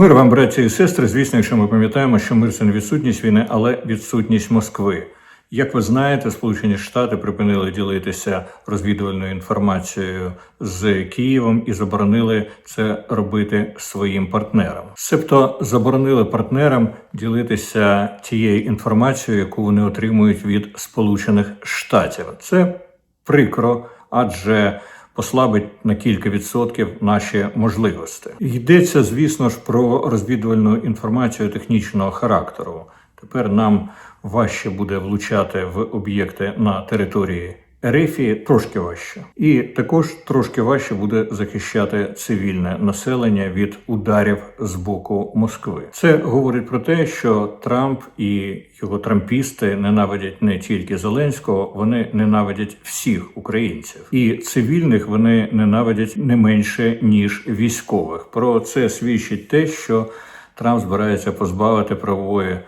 Мир вам, браті і сестри. Звісно, якщо ми пам'ятаємо, що мир це не відсутність війни, але відсутність Москви. Як ви знаєте, Сполучені Штати припинили ділитися розвідувальною інформацією з Києвом і заборонили це робити своїм партнерам. Себто заборонили партнерам ділитися тією інформацією, яку вони отримують від Сполучених Штатів. Це прикро, адже послабить на кілька відсотків наші можливості. Йдеться, звісно ж, про розвідувальну інформацію технічного характеру. Тепер нам важче буде влучати в об'єкти на території Ерефії, трошки важче, і також трошки важче буде захищати цивільне населення від ударів з боку Москви. Це говорить про те, що Трамп і його трампісти ненавидять не тільки Зеленського, вони ненавидять всіх українців, і цивільних вони ненавидять не менше ніж військових. Про це свідчить те, що Трамп збирається позбавити правової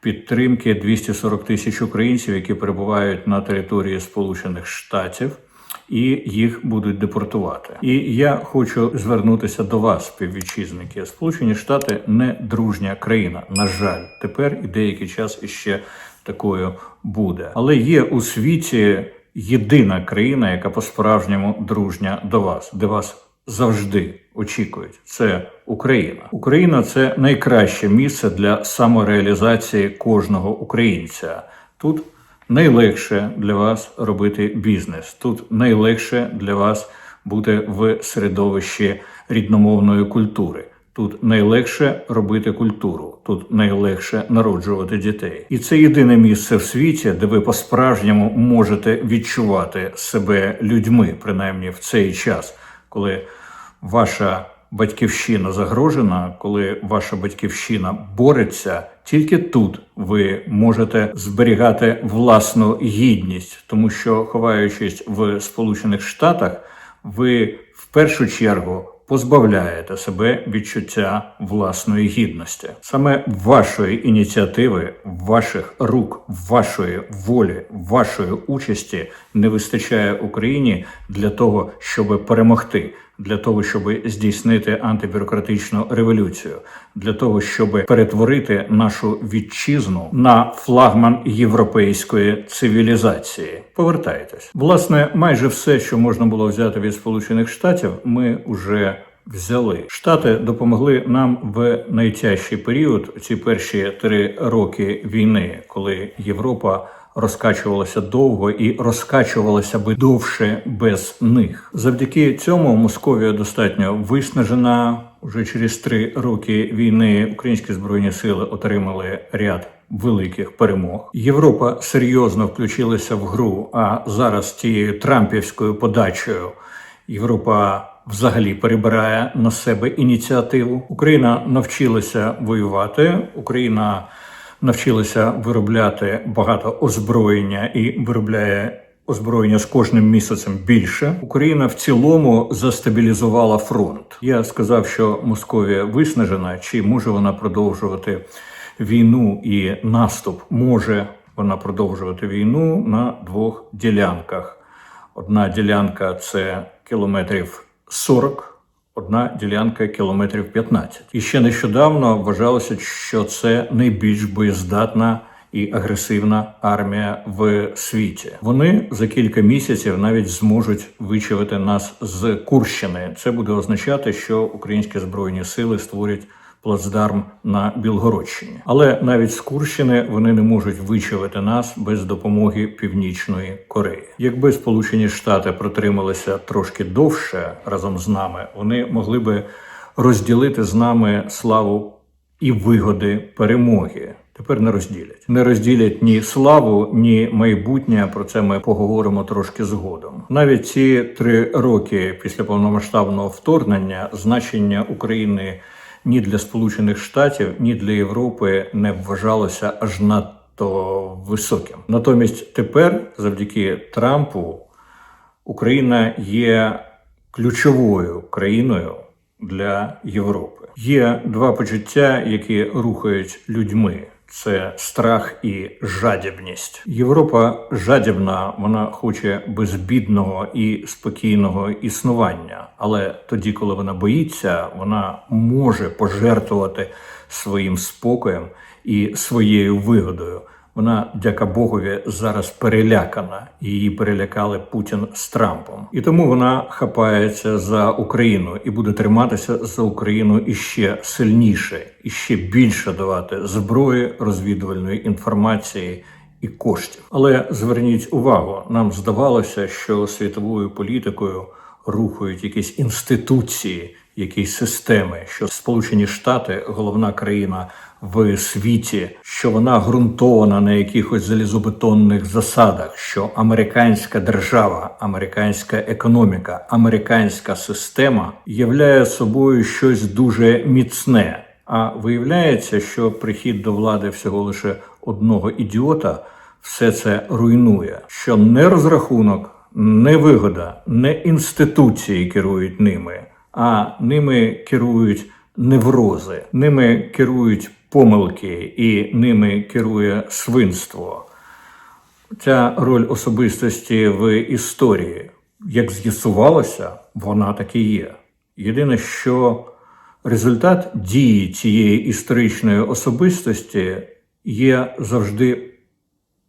підтримки 240 тисяч українців, які перебувають на території Сполучених Штатів. І їх будуть депортувати. І я хочу звернутися до вас, співвітчизники. Сполучені Штати не дружня країна. На жаль, тепер і деякий час іще такою буде. Але є у світі єдина країна, яка по-справжньому дружня до вас, де вас завжди очікують. Це Україна. Україна це найкраще місце для самореалізації кожного українця. Тут найлегше для вас робити бізнес. Тут найлегше для вас бути в середовищі рідномовної культури. Тут найлегше робити культуру, тут найлегше народжувати дітей, і це єдине місце в світі, де ви по-справжньому можете відчувати себе людьми, принаймні в цей час, коли ваша батьківщина загрожена, коли ваша батьківщина бореться, тільки тут ви можете зберігати власну гідність, тому що ховаючись в Сполучених Штатах, ви в першу чергу. Позбавляєте себе відчуття власної гідності, саме вашої ініціативи, ваших рук, вашої волі, вашої участі не вистачає Україні для того, щоб перемогти, для того, щоб здійснити антибюрократичну революцію, для того, щоб перетворити нашу вітчизну на флагман європейської цивілізації. Повертайтесь, власне, майже все, що можна було взяти від Сполучених Штатів, ми вже взяли. Штати допомогли нам в найтяжчий період, ці перші три роки війни, коли Європа розкачувалася довго і розкачувалася би довше без них. Завдяки цьому Московія достатньо виснажена. Уже через три роки війни українські збройні сили отримали ряд великих перемог. Європа серйозно включилася в гру. А зараз тією трампівською подачею Європа взагалі перебирає на себе ініціативу. Україна навчилася воювати. Україна навчилася виробляти багато озброєння і виробляє. Озброєння з кожним місяцем більше Україна в цілому застабілізувала фронт. Я сказав, що Московія виснажена, чи може вона продовжувати війну і наступ? Може вона продовжувати війну на двох ділянках. Одна ділянка це кілометрів 40, одна ділянка кілометрів 15. І ще нещодавно вважалося, що це найбільш боєздатна і агресивна армія в світі. Вони за кілька місяців навіть зможуть вичавити нас з Курщини. Це буде означати, що українські збройні сили створять плацдарм на Білгородщині. Але навіть з Курщини вони не можуть вичавити нас без допомоги Північної Кореї. Якби Сполучені Штати протрималися трошки довше разом з нами, вони могли би розділити з нами славу і вигоди перемоги. Тепер не розділять. Не розділять ні славу, ні майбутнє. Про це ми поговоримо трошки згодом. Навіть ці три роки після повномасштабного вторгнення значення України ні для Сполучених Штатів, ні для Європи не вважалося аж надто високим. Натомість тепер, завдяки Трампу, Україна є ключовою країною для Європи. Є два почуття, які рухають людьми. Це страх і жадібність. Європа жадібна, вона хоче безбідного і спокійного існування. Але тоді, коли вона боїться, вона може пожертвувати своїм спокоєм і своєю вигодою. Вона, дяка Богові, зараз перелякана. Її перелякали Путін з Трампом, і тому вона хапається за Україну і буде триматися за Україну іще сильніше, і ще більше давати зброї, розвідувальної інформації і коштів. Але зверніть увагу, нам здавалося, що світовою політикою рухають якісь інституції, якісь системи, що Сполучені Штати, головна країна в світі, що вона ґрунтована на якихось залізобетонних засадах, що американська держава, американська економіка, американська система являє собою щось дуже міцне. А виявляється, що прихід до влади всього лише одного ідіота все це руйнує, що не розрахунок, не вигода, не інституції керують ними, а ними керують неврози, ними керують помилки і ними керує свинство. Ця роль особистості в історії, як з'ясувалося, вона таки є. Єдине, що результат дії цієї історичної особистості є завжди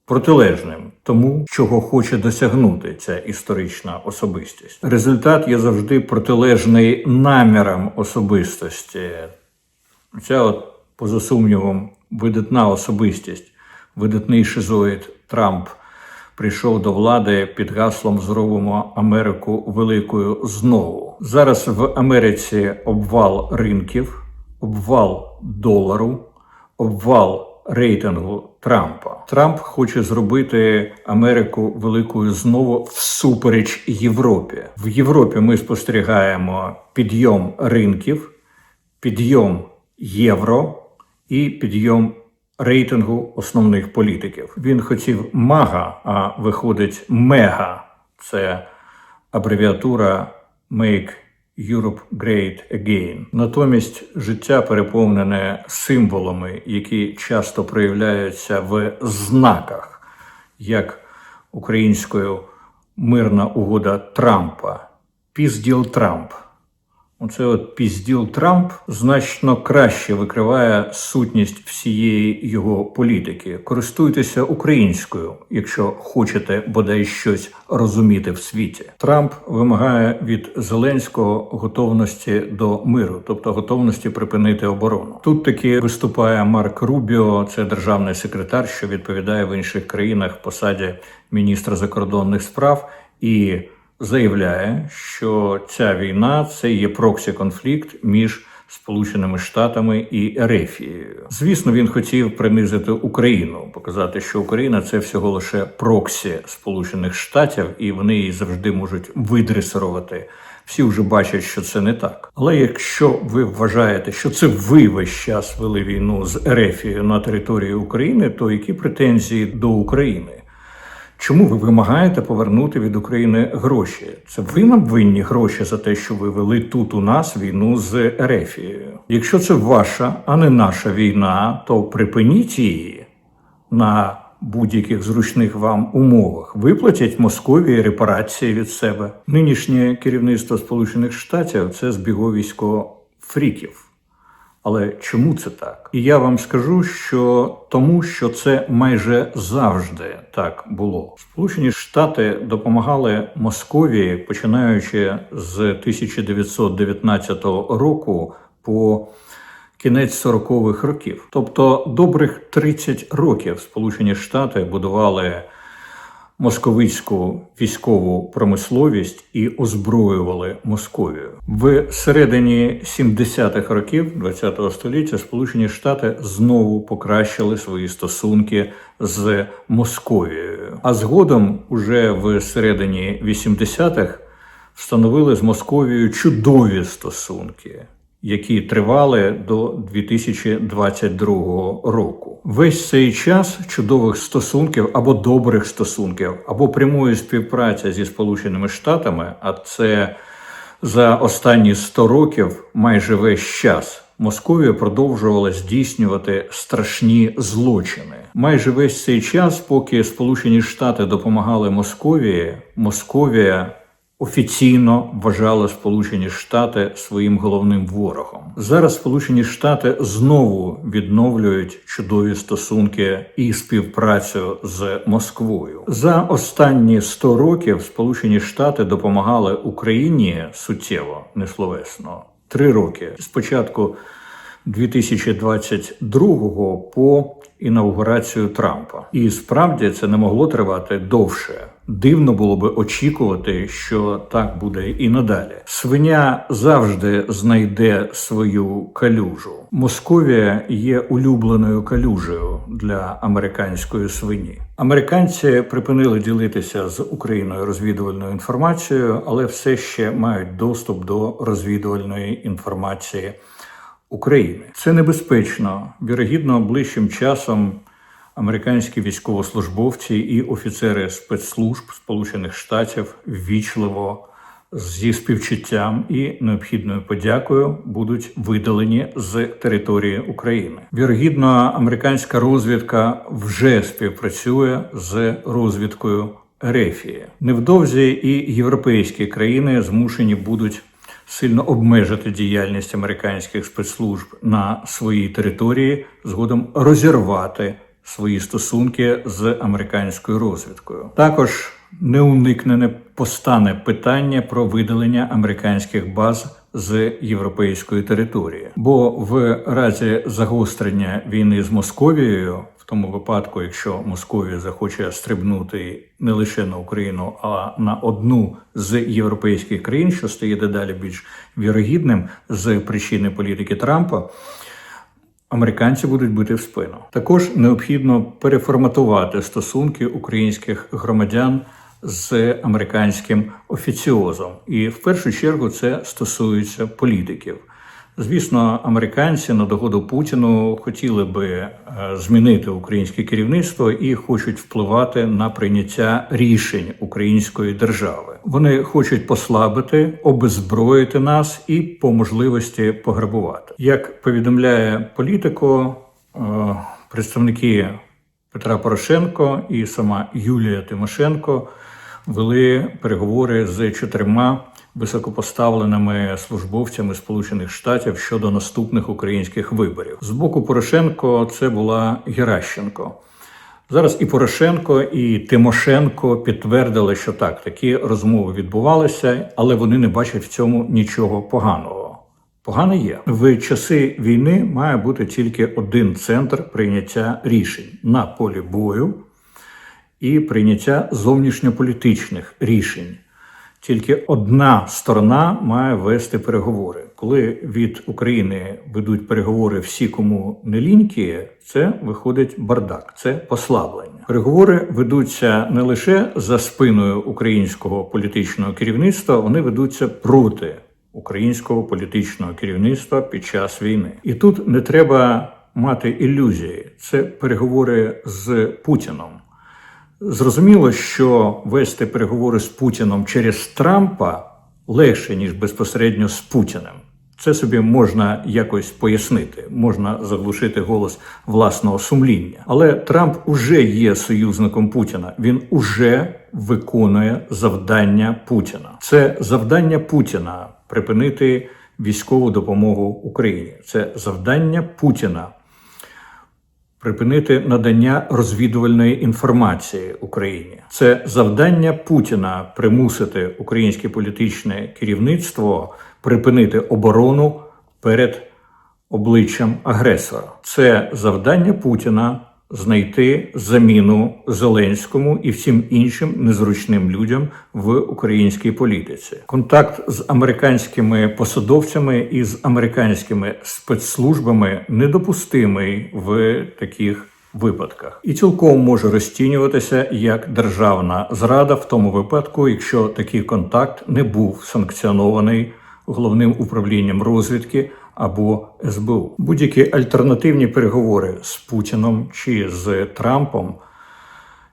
протилежним тому, чого хоче досягнути ця історична особистість. Результат є завжди протилежний намірам особистості. Ця от, поза сумнівом, видатна особистість, видатний шизоїд Трамп прийшов до влади під гаслом Зробимо Америку великою знову. Зараз в Америці обвал ринків, обвал долару, обвал рейтингу Трампа. Трамп хоче зробити Америку великою знову всупереч Європі. В Європі ми спостерігаємо підйом ринків, підйом євро і підйом рейтингу основних політиків. Він хотів мага, а виходить мега. Це абревіатура Make Europe Great Again. Натомість життя переповнене символами, які часто проявляються в знаках, як українською мирна угода Трампа, пізділ Трамп. Оце от пізділ Трамп значно краще викриває сутність всієї його політики. Користуйтеся українською, якщо хочете бодай щось розуміти в світі. Трамп вимагає від Зеленського готовності до миру, тобто готовності припинити оборону. Тут таки виступає Марк Рубіо, це державний секретар, що відповідає в інших країнах посаді міністра закордонних справ і заявляє, що ця війна це є проксі конфлікт між Сполученими Штатами і Ерефією. Звісно, він хотів принизити Україну, показати, що Україна це всього лише проксі Сполучених Штатів, і вони її завжди можуть видресирувати. Всі вже бачать, що це не так. Але якщо ви вважаєте, що це ви весь час вели війну з Ерефією на території України, то які претензії до України? Чому ви вимагаєте повернути від України гроші? Це ви нам винні гроші за те, що ви вели тут у нас війну з Ерефією. Якщо це ваша, а не наша війна, то припиніть її на будь-яких зручних вам умовах. Виплатять Московії репарації від себе. Нинішнє керівництво Сполучених Штатів це збіговисько фріків. Але чому це так? І я вам скажу, що тому, що це майже завжди так було. Сполучені Штати допомагали Московії, починаючи з 1919 року по кінець 40-х років. Тобто, добрих 30 років Сполучені Штати будували московицьку військову промисловість і озброювали Московію. В середині 70-х років ХХ століття Сполучені Штати знову покращили свої стосунки з Московією. А згодом, уже в середині 80-х, встановили з Московією чудові стосунки які тривали до 2022 року. Весь цей час чудових стосунків або добрих стосунків, або прямої співпраці зі Сполученими Штатами, а це за останні 100 років майже весь час Московія продовжувала здійснювати страшні злочини. Майже весь цей час, поки Сполучені Штати допомагали Московії, Московія офіційно вважала Сполучені Штати своїм головним ворогом. Зараз Сполучені Штати знову відновлюють чудові стосунки і співпрацю з Москвою. За останні 100 років Сполучені Штати допомагали Україні суттєво, несловесно. Три роки спочатку 2022 по інаугурацію Трампа, і справді це не могло тривати довше. Дивно було би очікувати, що так буде і надалі. Свиня завжди знайде свою калюжу. Московія є улюбленою калюжею для американської свині. Американці припинили ділитися з Україною розвідувальною інформацією, але все ще мають доступ до розвідувальної інформації України. Це небезпечно. Вірогідно, ближчим часом американські військовослужбовці і офіцери спецслужб Сполучених Штатів ввічливо зі співчуттям і необхідною подякою будуть видалені з території України. Вірогідно, американська розвідка вже співпрацює з розвідкою Рефії. Невдовзі і європейські країни змушені будуть сильно обмежити діяльність американських спецслужб на своїй території, згодом розірвати свої стосунки з американською розвідкою. Також неуникнене постане питання про видалення американських баз з європейської території, бо в разі загострення війни з Московією. В тому випадку, якщо Московія захоче стрибнути не лише на Україну, а на одну з європейських країн, що стає дедалі більш вірогідним з причини політики Трампа, американці будуть бити в спину. Також необхідно переформатувати стосунки українських громадян з американським офіціозом, і в першу чергу це стосується політиків. Звісно, американці на догоду Путіну хотіли би е, змінити українське керівництво і хочуть впливати на прийняття рішень української держави. Вони хочуть послабити, обезброїти нас і по можливості пограбувати. Як повідомляє політико, е, представники Петра Порошенко і сама Юлія Тимошенко вели переговори з чотирма високопоставленими службовцями Сполучених Штатів щодо наступних українських виборів. З боку Порошенко це була Геращенко. Зараз і Порошенко, і Тимошенко підтвердили, що так, такі розмови відбувалися, але вони не бачать в цьому нічого поганого. Погане є в часи війни. Має бути тільки один центр прийняття рішень на полі бою і прийняття зовнішньополітичних рішень. Тільки одна сторона має вести переговори. Коли від України ведуть переговори всі, кому не лінькі, це виходить бардак, це послаблення. Переговори ведуться не лише за спиною українського політичного керівництва, вони ведуться проти українського політичного керівництва під час війни. І тут не треба мати ілюзії. Це переговори з Путіном. Зрозуміло, що вести переговори з Путіном через Трампа легше ніж безпосередньо з Путіним. Це собі можна якось пояснити, можна заглушити голос власного сумління. Але Трамп уже є союзником Путіна. Він уже виконує завдання Путіна. Це завдання Путіна припинити військову допомогу Україні. Це завдання Путіна припинити надання розвідувальної інформації Україні. Це завдання Путіна примусити українське політичне керівництво припинити оборону перед обличчям агресора. Це завдання Путіна знайти заміну Зеленському і всім іншим незручним людям в українській політиці. Контакт з американськими посадовцями і з американськими спецслужбами недопустимий в таких. Випадках і цілком може розцінюватися як державна зрада в тому випадку, якщо такий контакт не був санкціонований головним управлінням розвідки або СБУ. Будь-які альтернативні переговори з Путіном чи з Трампом,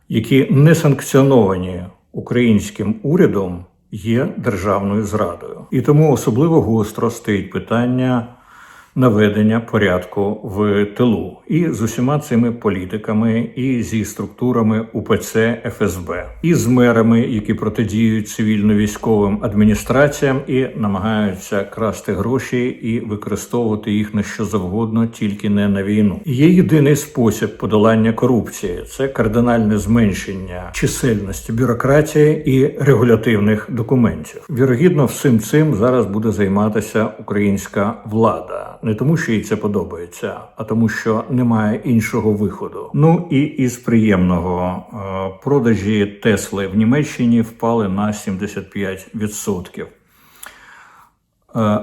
які не санкціоновані українським урядом, є державною зрадою. І тому особливо гостро стоїть питання наведення порядку в тилу і з усіма цими політиками, і зі структурами УПЦ ФСБ, і з мерами, які протидіють цивільно-військовим адміністраціям і намагаються красти гроші і використовувати їх на що завгодно, тільки не на війну. Є єдиний спосіб подолання корупції це кардинальне зменшення чисельності бюрократії і регулятивних документів. Вірогідно, всім цим зараз буде займатися українська влада, не тому, що їй це подобається, а тому, що немає іншого виходу. Ну і із приємного е, продажі Тесли в Німеччині впали на 75%. Е,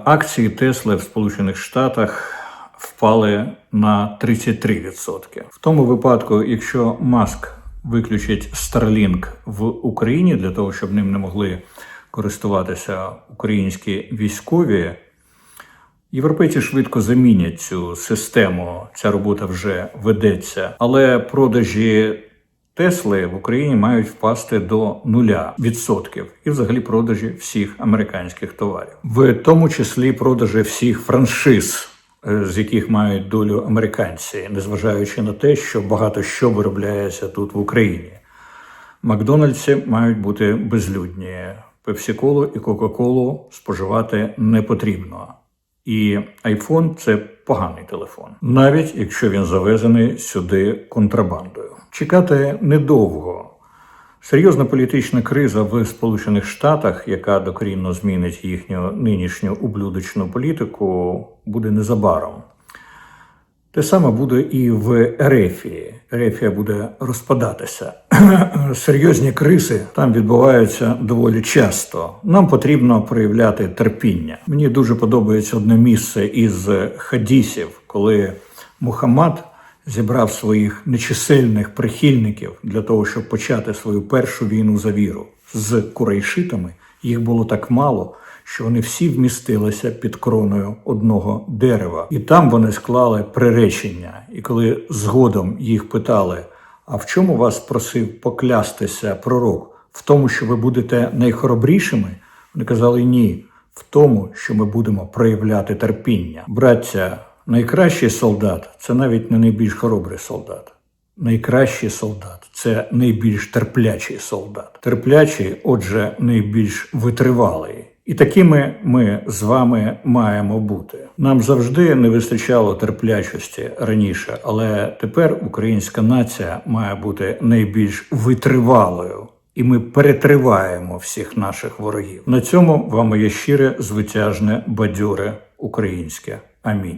Акції Тесли в Сполучених Штатах впали на 33%. В тому випадку, якщо Маск виключить Starlink в Україні для того, щоб ним не могли користуватися українські військові, європейці швидко замінять цю систему. Ця робота вже ведеться, але продажі. Тесли в Україні мають впасти до нуля відсотків і взагалі продажі всіх американських товарів, в тому числі продажі всіх франшиз, е, з яких мають долю американці, незважаючи на те, що багато що виробляється тут в Україні. Макдональдси мають бути безлюдні. Пепсі-колу і Кока-Колу споживати не потрібно. І iPhone – це поганий телефон, навіть якщо він завезений сюди контрабандою. Чекати недовго. Серйозна політична криза в Сполучених Штатах, яка докорінно змінить їхню нинішню ублюдочну політику, буде незабаром. Те саме буде і в Ерефії. Ерефія буде розпадатися. Серйозні кризи там відбуваються доволі часто. Нам потрібно проявляти терпіння. Мені дуже подобається одне місце із хадісів, коли Мухаммад зібрав своїх нечисельних прихильників для того, щоб почати свою першу війну за віру з курайшитами. Їх було так мало що вони всі вмістилися під кроною одного дерева, і там вони склали приречення. І коли згодом їх питали: а в чому вас просив поклястися пророк? В тому, що ви будете найхоробрішими? Вони казали ні, в тому, що ми будемо проявляти терпіння. Браття, найкращий солдат це навіть не найбільш хоробрий солдат. Найкращий солдат це найбільш терплячий солдат. Терплячий, отже, найбільш витривалий. І такими ми з вами маємо бути. Нам завжди не вистачало терплячості раніше, але тепер українська нація має бути найбільш витривалою. І ми перетриваємо всіх наших ворогів. На цьому вам моє щире, звитяжне, бадьоре українське. Амінь.